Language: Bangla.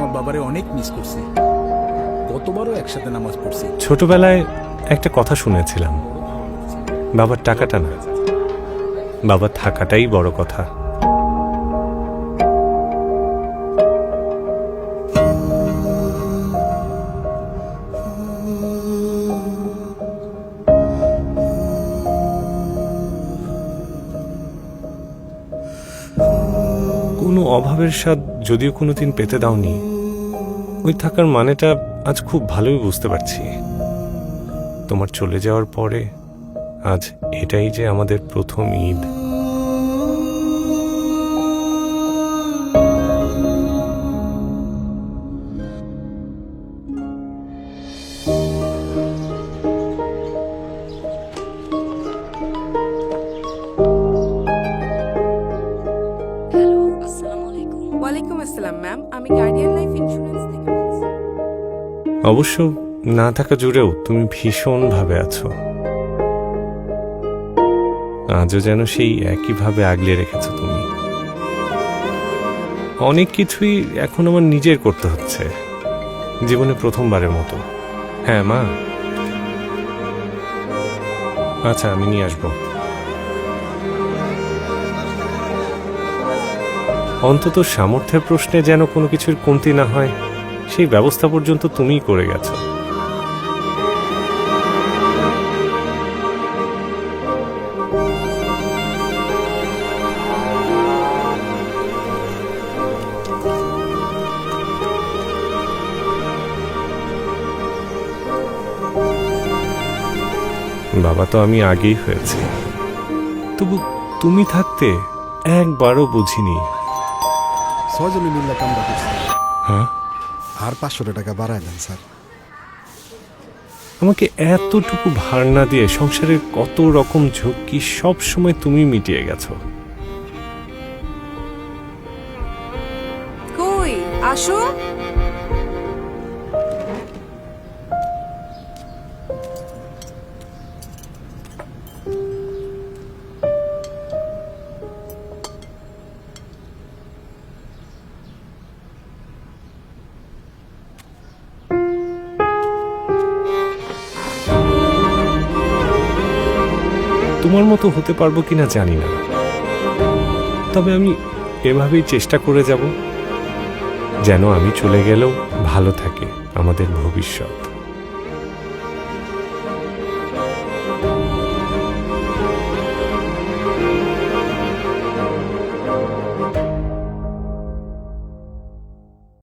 অনেক মিস করছি। গতবারও একসাথে নামাজ পড়ছি। ছোটবেলায় একটা কথা শুনেছিলাম। বাবার টাকাটা না। বাবা থাকাটাই বড় কথা। কোনো অভাবের স্বাদ যদিও কোনো দিন পেতে দাওনি, ওই থাকার মানেটা আজ খুব ভালোই বুঝতে পারছি। তোমার চলে যাওয়ার পরে আজ এটাই যে আমাদের প্রথম ঈদ। ওয়ালাইকুম আসসালাম ম্যাম আমি গার্ডিয়ান লাইফ ইন্স্যুরেন্স থেকে অবশ্য না থাকা জুড়েও তুমি ভীষণভাবে আছো। আজও যেন সেই একইভাবে আগলে রেখেছো তুমি। অনেক কিছুই এখন আমার নিজের করতে হচ্ছে। জীবনে প্রথমবারের মতো। হ্যাঁ মা? আচ্ছা আমি নিয়ে আসব। অন্তত সামর্থ্যের প্রশ্নে যেন কোনো কিছুর কমতি না হয়, সেই ব্যবস্থা পর্যন্ত তুমিই করে গেছো। বাবা তো আমি আগেই হয়েছি। তবু তুমি থাকতে একবারও বুঝিনি। ছয়জনে মিললে কামড়া করছি হ্যাঁ? আর পাঁচশোটা টাকা বাড়ায় দেন স্যার। আমাকে এতটুকু ভার না দিয়ে সংসারের কত রকম ঝক্কি সব সময় তুমি মিটিয়ে গেছো। কই? আসো। তোমার মতো হতে পারব কিনা জানি না। তবে আমি এভাবেই চেষ্টা করে যাব, যেন আমি চলে গেলেও ভালো থাকে আমাদের ভবিষ্যৎ।